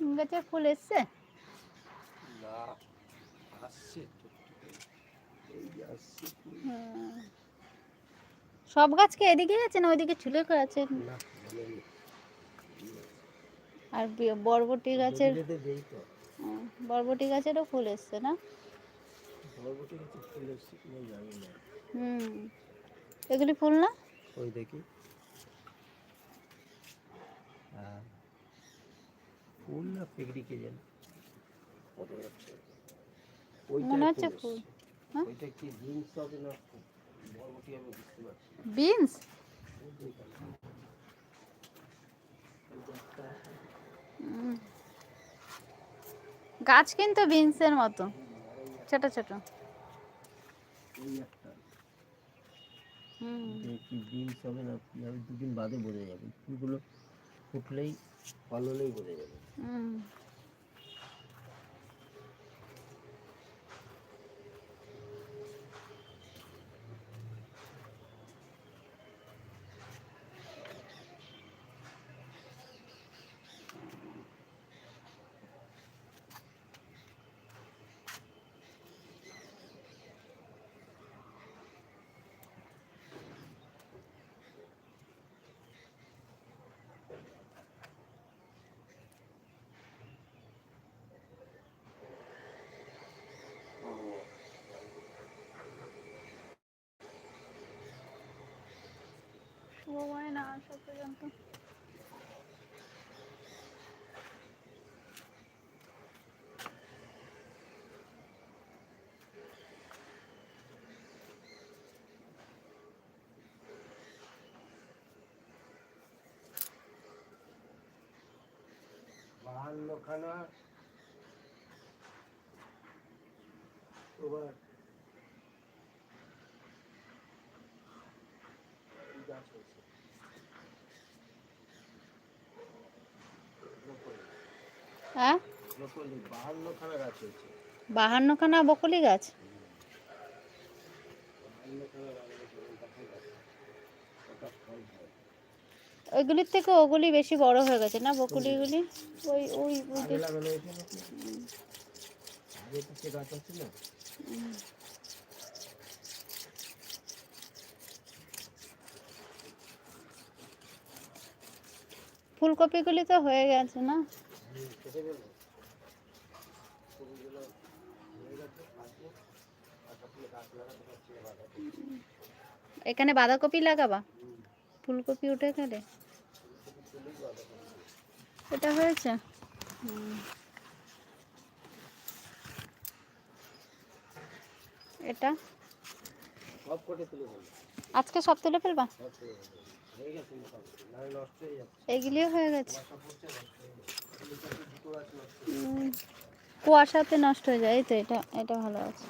নিম গাছে ফুল এসছে। সব গাছকে এদিকে আছে না ওইদিকে ঝুলে করে আছে? আর বরবটি গাছের বরবটি গাছেরও ফুল এসছে না? হুম। এগুলি ফুল না? ওই দেখি। হ্যাঁ ফুল না পেগড়ি কে জানি? কত যাচ্ছে মনে হচ্ছে ফুল। হ্যাঁ? ওইটা কি জিন্স হবে না বরবটি আমি বুঝতে পারছি। বিনস? গাছ কিন্তু বিনসের মতো। ছোট ছোট। হুম। দেখি জিন্স হবে না কি দুদিন বাদে বোঝা যাবে। ফুলগুলো ফুটলেই পাললেই বোঝা যাবে। হুম সময় না আসা পর্যন্ত বাহান্নখানা তোমার কি গাছ হয়েছে ব্রোকলি। হ্যাঁ? বাহান্নখানা বকুলি গাছ। ওইগুলির থেকে ওগুলি বেশি বড় হয়ে গেছে না বকুলিগুলি? ওই ওই ফুলকপিগুলি তো হয়ে গেছে না? এখানে বাঁধাকপি লাগাবা? ফুলকপি উঠে গেলে। এটা হয়েছে? এটা? আজকে সব তুলে ফেলবা? এগুলিও হয়ে গেছে। কুয়াশাতে নষ্ট হয়ে যায় এই তো এটা এটা ভালো আছে।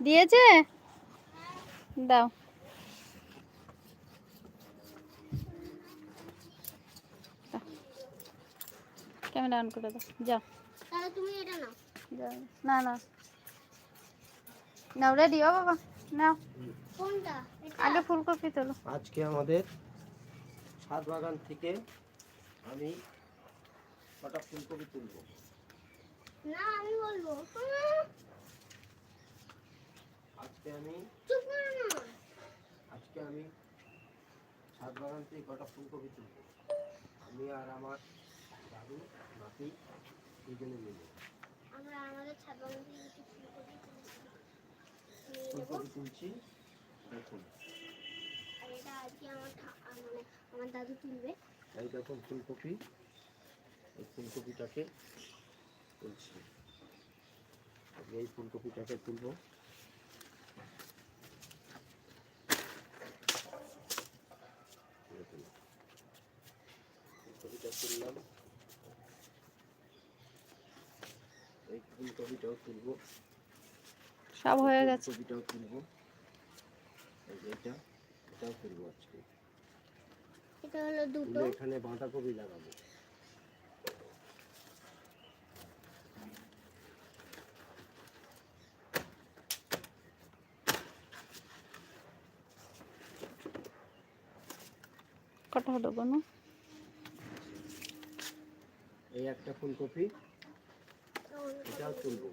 দিয়েছে? দাও। ক্যামেরা অন করে দাও যাও। তাহলে তুমি এটা নাও। যাও। না না। নাও রেডি ও বাবা নাও। কোনটা? আগে ফুলকপি তোলো। আজকে আমাদের ছাদ বাগান থেকে আমি কটা ফুলকপি তুলবো? না আমি বলব। আজকে আমি আজকে আমি ছাদ বাগান থেকে কটা ফুলকপি তুলবো? আমি আর আমার দাদু নাতি দুজনে মিলে। আমরা আমাদের ছাদ বাগান থেকে ফুলকপি তুলছি। দেখুন। আর এটা আজকে আমার ঠা- মানে আমার দাদু তুলবে। এই দেখুন ফুলকপি। এই ফুলকপিটাকে তুলছি আগে এই ফুলকপিটাকে তুলবো। ফুলকপিটা তুললাম। এই ফুলকপিটাও তুলবো। সব হয়ে গেছে। ফুলকপিটাও তুলবো। এই যে এটা এটাও তুলবো আজকে। এটা হলো দুটো। এখানে বাঁধাকপি লাগাবো। কটা হলো বনু? এই একটা ফুলকপি এটাও তুলবো।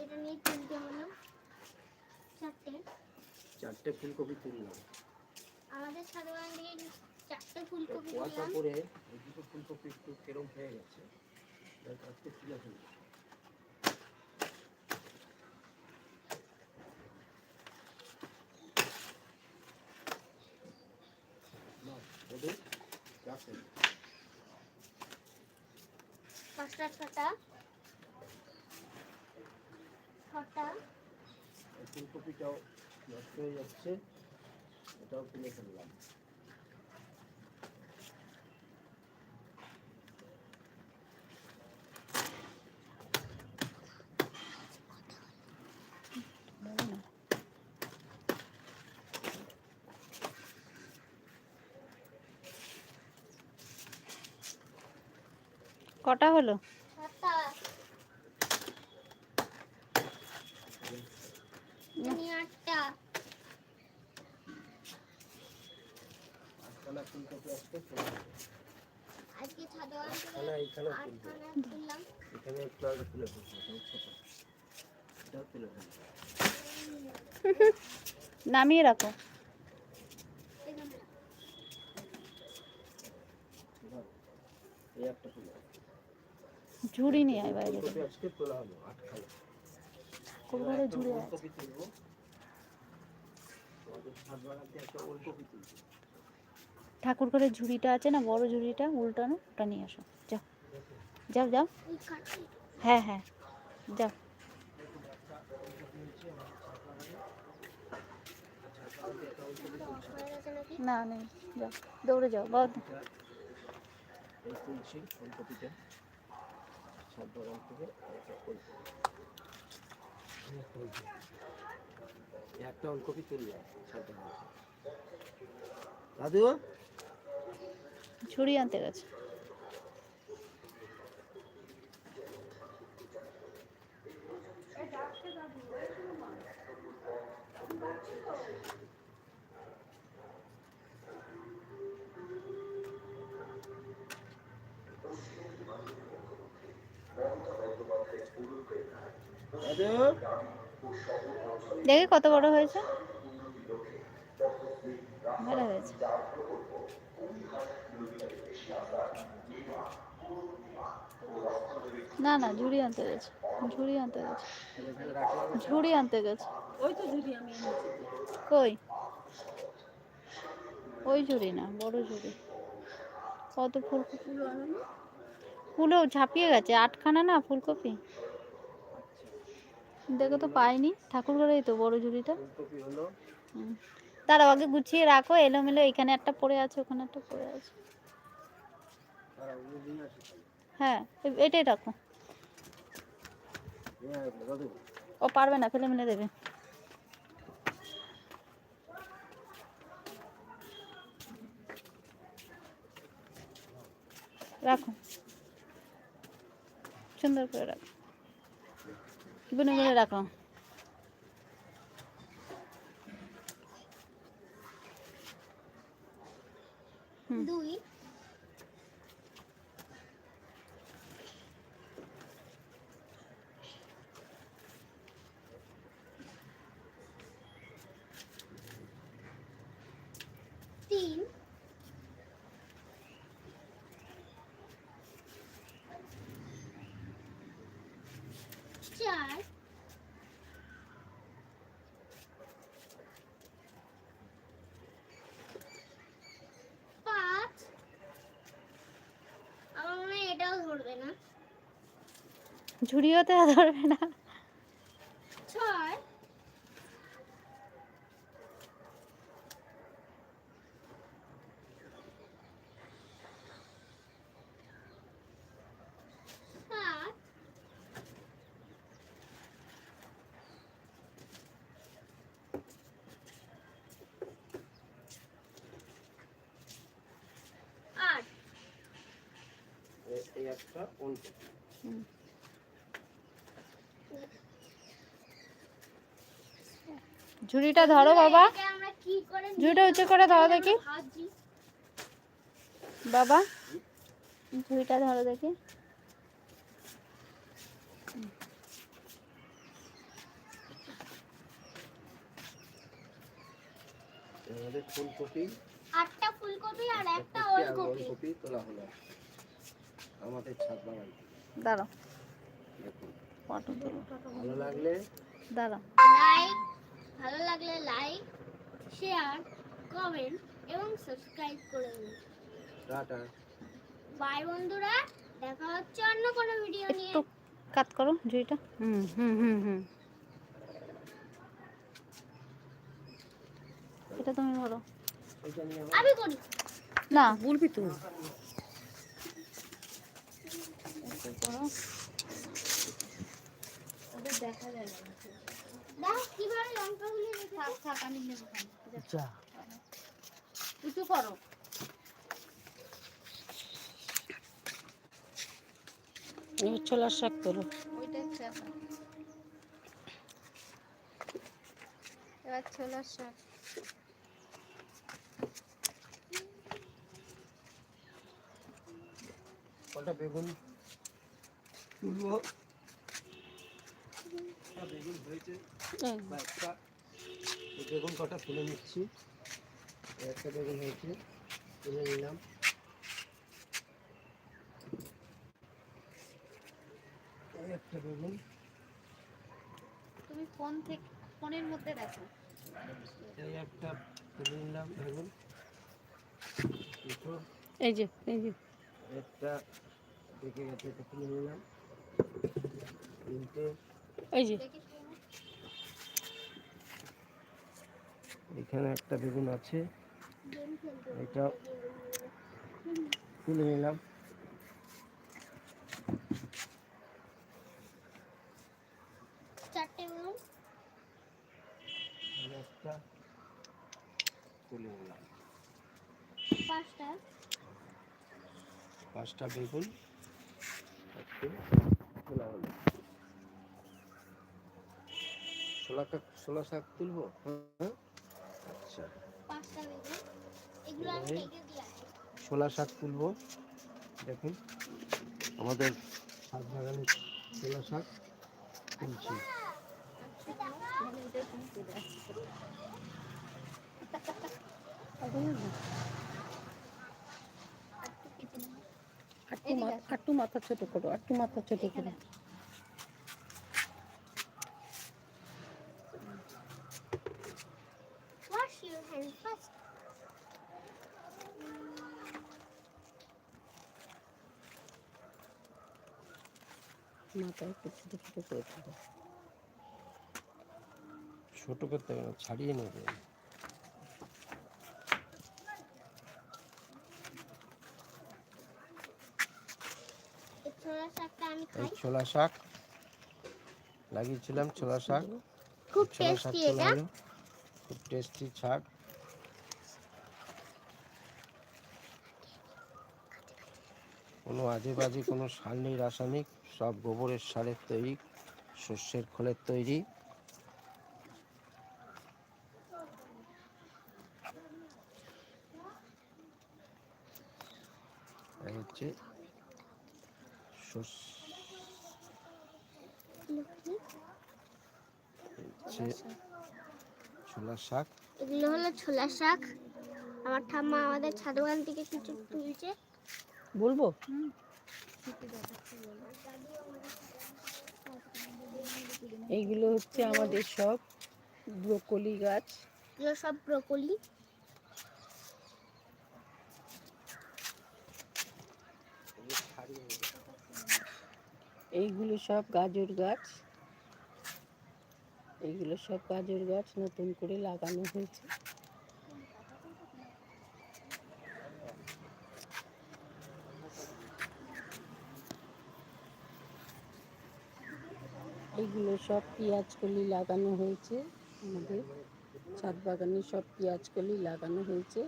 এটা নিয়ে তুলতে হলো চারটে। চারটে ফুলকপি তুললাম। আমাদের বাগান থেকে চারটে ফুলকপি তুললাম। এই দুটো ফুলকপি একটু কেরম হয়ে গেছে। তুলে ফেলব নাও, ওদের রাখো। পাঁচটা ছটা ছটা ফুলকপিটাও নষ্ট হয়ে যাচ্ছে এটাও কিনে ফেললাম কটা হলো ছটা এটা নিয়ে আটটা আটখানা ফুলকপি আসতে চলে যাবে। আজকে ছাদ বাগান থেকে আটখানা এইখানে তুলবো আটখানা তুললাম এখানে একটু আগে তুলে ফেলব এটাও ছোট এটাও তুলে হলো? নামিয়ে রাখো। একটা ঝুড়ি নিয়ে আয় বাইরে একটা ঝুড়ি ঠাকুর ঘরের ঝুড়িটা আছে না, বড় ঝুড়িটা, উল্টানো, ওটা নিয়ে আসো। যাও যাও যাও। হ্যাঁ হ্যাঁ। যাও। না, নেই। যাও। দৌড়ে যাও বাবা থেকে একটা ওলকপি তুললাম দাদু ঝুড়ি আনতে গেছে। দাদু দেখে কত বড় হয়েছে। ভালো হয়েছে। না না ঝুড়ি আনতে গেছে। ঝুড়ি আনতে গেছে। ঝুড়ি আনতে গেছে। ওই তো ঝুড়ি আমি কই? ওই ঝুড়ি না বড় ঝুড়ি। কত ফুলকপি ফুল ফুলও ঝাঁপিয়ে গেছে। আটখানা না ফুলকপি? দেখো তো পাইনি ঠাকুর ঘরেই তো বড় ঝুড়িটা। দাঁড়াও আগে গুছিয়ে রাখো এলোমেলো এখানে একটা পড়ে আছে ওখানে একটা পড়ে আছে। হ্যাঁ এটাই রাখো। ও পারবে না ফেলে মেলে দেবে। রাখো। সুন্দর করে রাখো। গুনে গুনে রাখো। দুই তিন চার পাঁচ আমার মনে হয় এটাও ধরবে না ঝুড়িওতে ধরবে না। ছয়। একটা ওলকপি হুম। ঝুড়িটা ধরো বাবা। এটাকে আমরা কি করে ঝুড়িটা উঁচু করে ধরো দেখি। বাবা ঝুড়িটা ধরো দেখি। আমাদের ফুলকপি। আটটা ফুলকপি আর একটা ওলকপি। ওলকপি তোলা হলো। আমাদের ছাদ বাগান। দাঁড়াও। ফটো ভালো লাগলে দাঁড়াও। লাইক ভালো লাগলে লাইক শেয়ার কমেন্ট এবং সাবস্ক্রাইব করে দিন। টাটা। বাই বন্ধুরা দেখা হচ্ছে অন্য কোনো ভিডিও নিয়ে। একটু কাট করো ঝুড়িটা হুম হুম হুম হুম। এটা তুমি ধরো। আমি করি। না। বলবি তো দেখা যায় না। উঁচু করো। ছোলার শাক এখন। এবার ছোলার শাক। বেগুন তুলবো একটা বেগুন হয়েছে এই, বা একটা বেগুন কটা তুলে নিচ্ছি। এই একটা বেগুন হয়েছে তুলে নিলাম। এই একটা বেগুন। তুমি ফোন থেকে ফোনের মধ্যে দেখো। এই একটা তুলে নিলাম বেগুন। দুটো। এই যে এই যে। একটা পেকে গেছে এটা তুলে নিলাম। তিনটে। এই যে দেখি শোনো। এখানে একটা বেগুন আছে। এটা তুলে নিলাম। চারটে বেগুন। একটা তুলে নিলাম। পাঁচটা। পাঁচটা বেগুন একটু তোলা হলো। ছোলা শাক ছোলা শাক তুলবো? হ্যাঁ? আচ্ছা। ছোলা শাক তুলবো। দেখুন আমাদের শাক বাগানে ছোলা শাক তুলছি। আটটু মাথা ছোট করো আটটু মাথা ছোট করো। একটু ছোট ছোট করে দিও। ছোট করতে হবে না, ছাড়িয়ে নেবে। এই ছোলা শাক লাগিয়েছিলাম ছোলা শাক। খুব ছোলা শাক টেস্টি এটা খুব টেস্টি শাক। কোনো আজে বাজে কোনো সার নেই রাসায়নিক। সব গোবরের সারের তৈরি শস্যের খোলের তৈরি। হচ্ছে ছোলা শাক। এগুলো হলো ছোলা শাক। আমার ঠাম্মা আমাদের ছাদ বাগান থেকে কিছু তুলছে। বলব? এইগুলো হচ্ছে আমাদের সব ব্রোকলি গাছ। এগুলো সব ব্রোকলি। এইগুলো সব গাজর গাছ। এইগুলো সব গাজর গাছ নতুন করে লাগানো হয়েছে এইগুলো সব পেঁয়াজ কলি লাগানো হয়েছে। আমাদের ছাদ বাগানে সব পেঁয়াজ কলি লাগানো হয়েছে।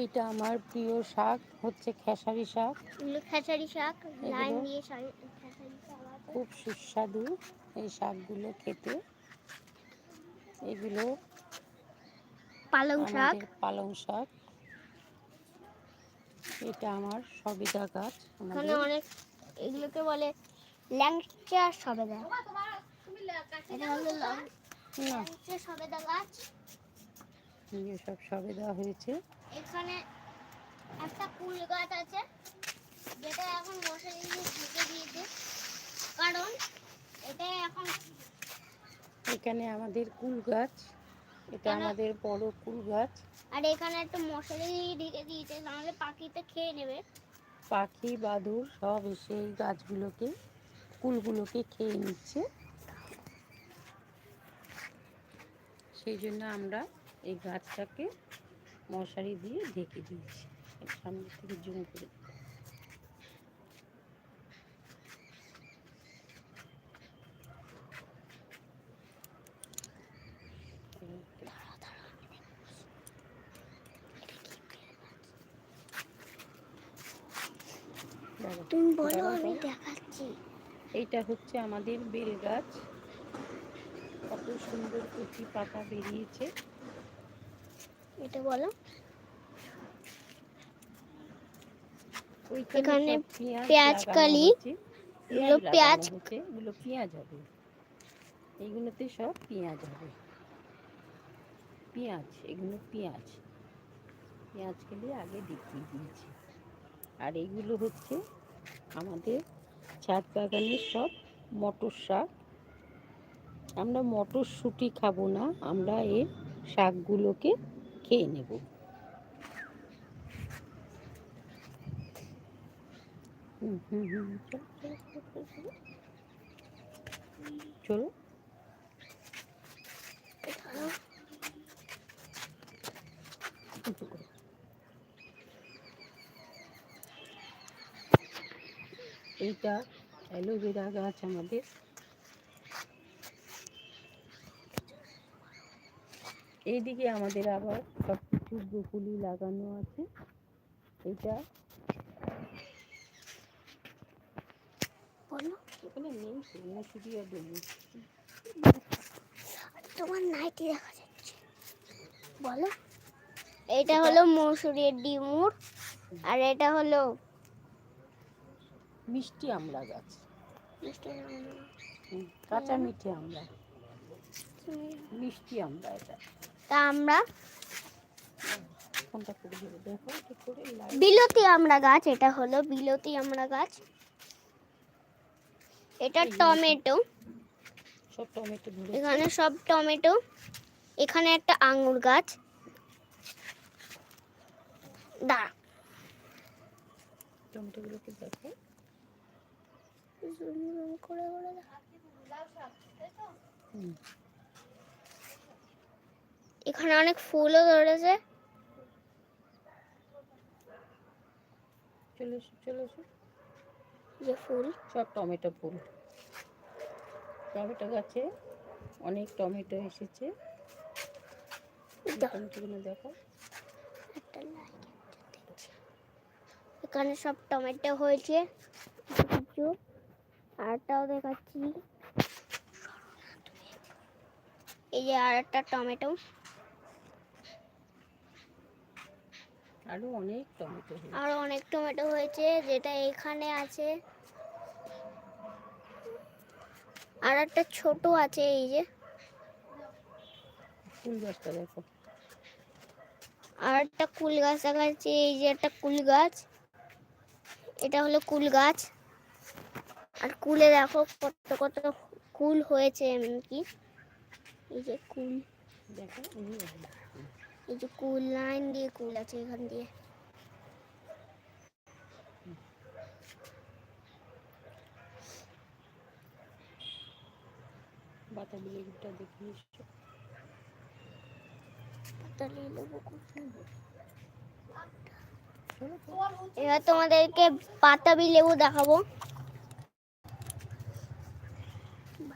এইটা আমার প্রিয় শাক হচ্ছে খেসারি শাক। খেসারি শাক লাইন দিয়ে খুব সুস্বাদু এই শাকগুলো খেতে। এগুলো পালং শাক। পালং শাক। এটা আমার সবিদা গাছ। এখানে অনেক এগুলোকে বলে ল্যাংচা সবেদা। এটা হলো ল্যাংচা সবেদা গাছ। সব সবিদা হয়েছে। এখানে একটা কুল গাছ আছে যেটা এখন মশারি দিয়ে ঢেকে দিয়েছে। কারণ এটা এখন এখানে আমাদের কুল গাছ এটা আমাদের বড় কুল গাছ। আর এখানে একটা মশারি দিয়ে ঢেকে দিয়েছে নাহলে পাখিতে খেয়ে নেবে। পাখি বাদুর সব এসে এই গাছগুলোকে, কুলগুলোকে খেয়ে নিচ্ছে। সেই জন্য আমরা এই গাছটাকে মশারি দিয়ে ঢেকে দিয়েছি সামনে থেকে জুম করে দাঁড়াও। তুমি বলো আমি দেখাচ্ছি। এইটা হচ্ছে আমাদের বেল গাছ কত সুন্দর কচি পাতা বেরিয়েছে। এটা বলো। এখানে পেঁয়াজ কালি, এগুলো পেঁয়াজ এগুলো পেঁয়াজ হবে। এইগুলোতে সব পেঁয়াজ হবে। পেঁয়াজ এগুলো পেঁয়াজ। পেঁয়াজ কেলে আগে দেখিয়ে দিয়েছি। আর এইগুলো হচ্ছে আমাদের ছাদ বাগানের সব মটর শাক আমরা মটরশুঁটি খাব না আমরা এর শাকগুলোকে খেয়ে নেব চলো চলো চলো, চলো, চলো। চলো উঁচু করো। এইটা অ্যালোভেরা গাছ আমাদের। এইদিকে আমাদের আবার সব কিছু ব্রকুলি লাগানো আছে। এটা নেই আর তোমার নাইটি দেখা যাচ্ছে। বলো। এটা হলো মসুরের ডিমুর আর এটা হলো মিষ্টি আমলা গাছ। কাঁচা মিঠে আমলা। মিষ্টি আমলা এটা। তা আমরা কোনটা করে দেবো? দেখো ঠিক করে বিলতি আমরা গাছ এটা হলো বিলতি আমরা গাছ। এটা টমেটো। সব টমেটো এখানে সব টমেটো। এখানে একটা আঙ্গুর গাছ। দাঁড়া। টমেটোগুলোকে দেখো। করে করে এখানে অনেক ফুলও ধরেছে। চলে এসো চলে যে ফুল। সব টমেটো ফুল। টমেটো গাছে অনেক টমেটো এসেছে। টমেটোগুলো দেখো। এখানে সব টমেটো হয়েছে। কিছু। আরটাও দেখাচ্ছি। এই যে আর একটা টমেটো। আরও অনেক টমেটো আরও অনেক টমেটো হয়েছে যেটা এখানে আছে। আর একটা ছোট আছে এই যে। ফুল গাছটা দেখো। আর একটা কুল গাছ দেখাচ্ছে এই যে একটা কুল গাছ। এটা হলো কুল গাছ। আর কুলে দেখো কত কত কুল হয়েছে এমনকি। এই যে কুল। এই যে কুল লাইন দিয়ে কুল আছে এখান দিয়ে। বাতাবি লেবুটা দেখে এসছো পাতা নিয়ে কোথায়? এবার তোমাদেরকে বাতাবি লেবু দেখাবো।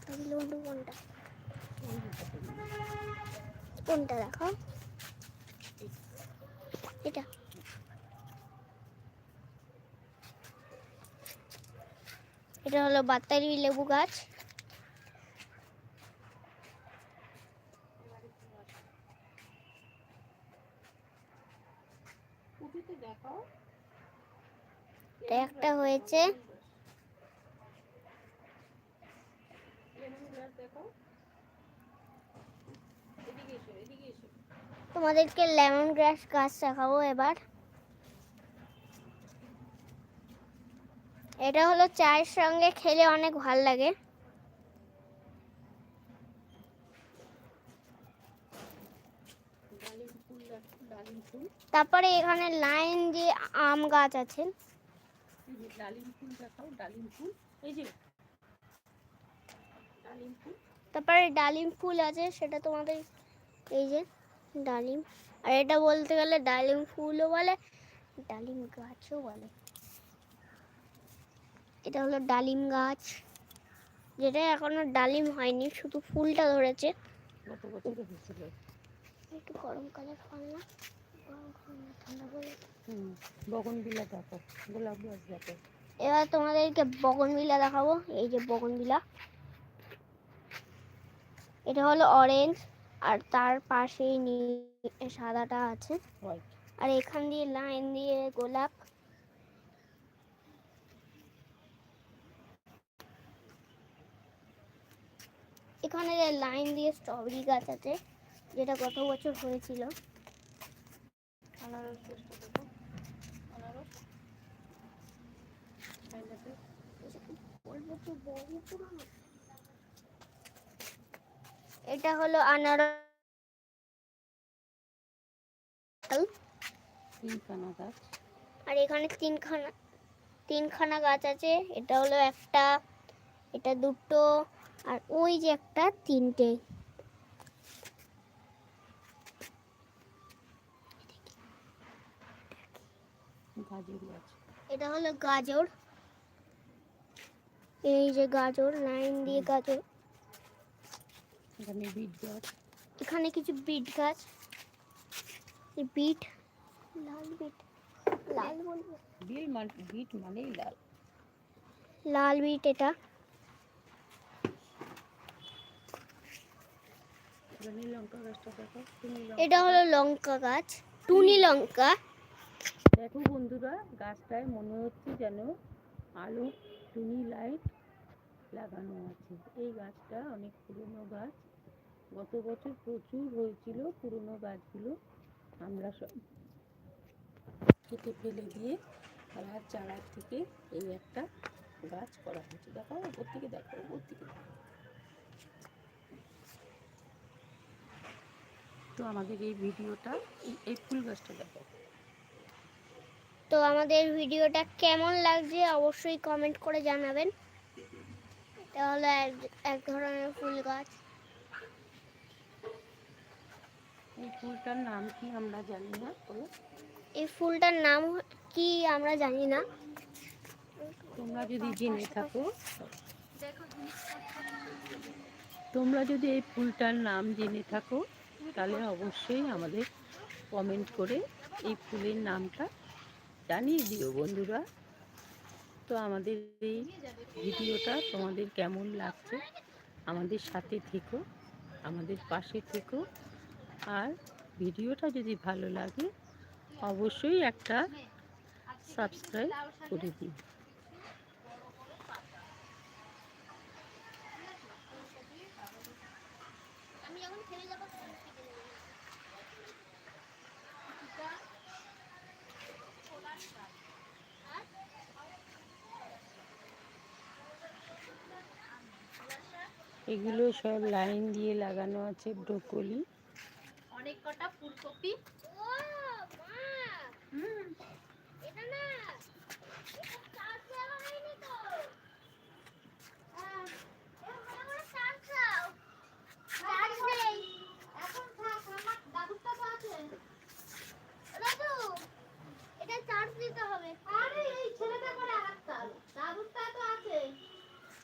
লেবু কোনটা। কোনটা দেখাও এটা এটা হলো বাতারি লেবু গাছ একটা হয়েছে লেমন গ্রাস দেখাও এদিকে এসো এদিকে এসো তোমাদেরকে লেমন গ্রাস গাছ দেখাবো এবার। এটা হলো চায়ের সঙ্গে খেলে অনেক ভালো লাগে। তারপরে এখানে লাইন দিয়ে আম গাছ আছে। ডালিম ফুল দেখাও ডালিম ফুল। এই যে তারপরে ডালিম ফুল আছে সেটা তোমাদের এই যে ডালিম। আর এটা বলতে গেলে ডালিম ফুলও বলে ডালিম গাছও বলে। এটা হলো ডালিম গাছ যেটা এখনও ডালিম হয়নি শুধু ফুলটা ধরেছে। একটু গরমকালের ফল না গরমকাল এবার তোমাদেরকে বগনবিলা দেখাবো এই যে বগনবিলা এটা হলো অরেঞ্জ আর তার পাশেই সাদাটা আছে। আর এখান দিয়ে লাইন দিয়ে গোলাপ। এখানে লাইন দিয়ে স্ট্রবেরি গাছ আছে যেটা গত বছর হয়েছিল। এটা হলো আনারস। তিনখানা গাছ। আর এখানে তিনখানা তিনখানা গাছ আছে। এটা হলো একটা এটা দুটো আর ওই যে একটা তিনটে। গাজর গাছ। এটা হলো গাজর। এই যে গাজর লাইন দিয়ে গাজর। এখানে বিট গাছ। এখানে কিছু বিট গাছ। এই বিট লাল বিট লাল বলব। বিল মান বিট মানেই লাল। লাল বিট এটা। এটা হলো লঙ্কা গাছ টুনি লঙ্কা। দেখো বন্ধুরা গাছটায় মনে হচ্ছে যেন আলো টুনি লাইট লাগানো আছে। এই গাছটা অনেক পুরনো গাছ। গত বছর প্রচুর হয়েছিল, পুরনো গাছগুলো। আমরা সব কেটে ফেলে দিয়ে আর চারার থেকে এই একটা গাছ করা হয়েছে। দেখো ওপর থেকে দেখো ওপর থেকে তো আমাদের এই ভিডিওটা, এই- ফুল গাছটা দেখো। তো আমাদের ভিডিওটা কেমন লাগছে অবশ্যই কমেন্ট করে জানাবেন। তাহলে এক ধরনের ফুল গাছ। এই ফুলটার নাম কি আমরা জানি না বলো। এই ফুলটার নাম কি আমরা জানি না। তোমরা যদি জেনে থাকো। তোমরা যদি এই ফুলটার নাম জেনে থাকো তাহলে অবশ্যই আমাদের কমেন্ট করে এই ফুলের নামটা জানিয়ে দিও বন্ধুরা। তো আমাদের এই ভিডিওটা তোমাদের কেমন লাগছে আমাদের সাথে থেকো আমাদের পাশে থেকো। আর ভিডিওটা যদি ভালো লাগে অবশ্যই একটা সাবস্ক্রাইব করে দিও। এগুলো সব লাইন দিয়ে লাগানো আছে ব্রোকলি। অনেক কটা? ফুলকপি?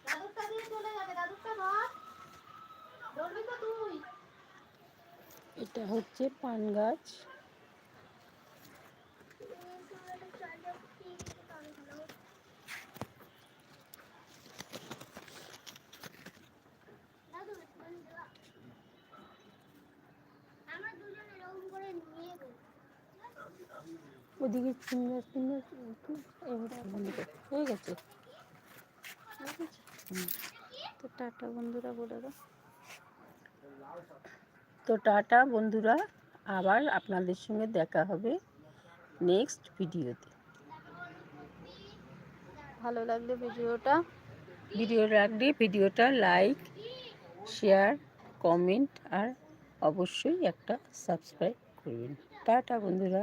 দাদুরটা দিয়ে চলে যাবে দাদুরটা ধর। ধরবি এটা হচ্ছে পান গাছ। ওদিকে সুন্দর সুন্দর এবারে হয়ে গেছে। তো টাটা বন্ধুরা বলে দাও। তো টাটা বন্ধুরা আবার আপনাদের সঙ্গে দেখা হবে নেক্সট ভিডিওতে। ভালো লাগলে ভিডিওটা। ভিডিও লাগলে ভিডিওটা লাইক শেয়ার কমেন্ট আর অবশ্যই একটা সাবস্ক্রাইব করবেন। টাটা বন্ধুরা।